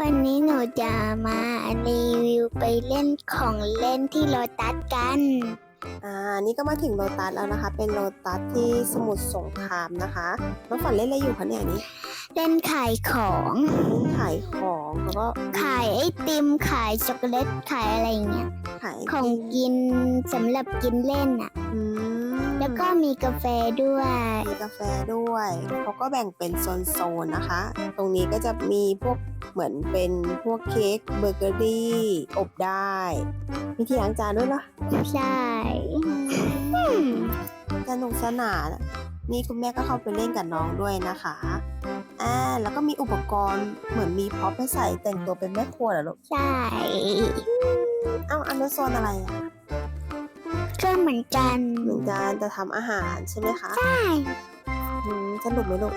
วันนี้หนูจะมารีวิวไปเล่นของเล่นที่โลตัสกัน อ่า นี่ก็มาถึงโลตัสแล้วนะคะ เป็นโลตัสที่สมุทรสงครามนะคะน้องฝันเล่นอะไรอยู่คะเนี่ยอันนี่เล่นขายของเล่นขายของแล้วก็ขายไอติมขายช็อกโกแลตขายอะไรอย่างเงี้ย ขายของกินสำหรับกินเล่นอะ อืม แล้วก็มีกาแฟด้วย มีกาแฟด้วยเขาก็แบ่งเป็นโซนๆนะคะ ตรงนี้ก็จะมีพวกเหมือนเป็นพวกเค้กเบเกอรี่อบได้มีที่ล้างจานด้วยเหรอใช่อืมสนุกสนานนี่คุณแม่ก็เข้าไปเล่นกับน้องด้วยนะคะอ่าแล้วก็มีอุปกรณ์เหมือนมีพ็อปให้ใส่แต่งตัวเป็นแม่ครัวเหรอลูกใช่ เอ้าอันนั้นโซนอะไรอะ เครื่องเหมือนกันเหมือนกันจะทำอาหารใช่ไหมคะ ใช่อืมสนุกไหมลูก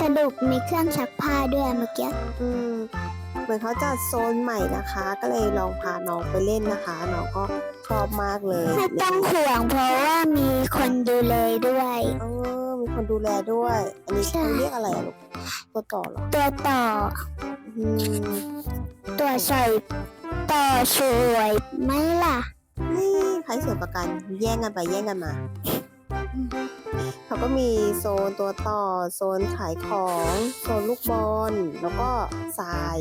สนุกมีเครื่องซักผ้าด้วยเมื่อกี้ อืมเหมือนเขาจัดโซนใหม่นะคะ ก็เลยลองพาน้องไปเล่นนะคะ น้องก็ชอบมากเลยไม่ต้องห่วงเพราะว่ามีคนดูเลยด้วย เออมีคนดูแลด้วย อันนี้ใช่ เขาเรียกอะไรอะลูก ตัวต่อเหรอ ตัวต่อ อืมตัวใส่ต่อสวยไหมล่ะ นี่ใค รสวยประกัน แย่งกันไปแย่งกันมา เขาก็มีโซนตัวต่อ โซนขายของ โซนลูกบอล แล้วก็ทราย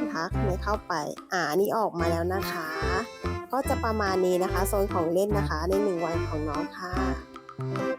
นะคะไม่เข้าไป อ่านี่ออกมาแล้วนะคะ ก็จะประมาณนี้นะคะ โซนของเล่นนะคะในหนึ่งวันของน้องค่ะ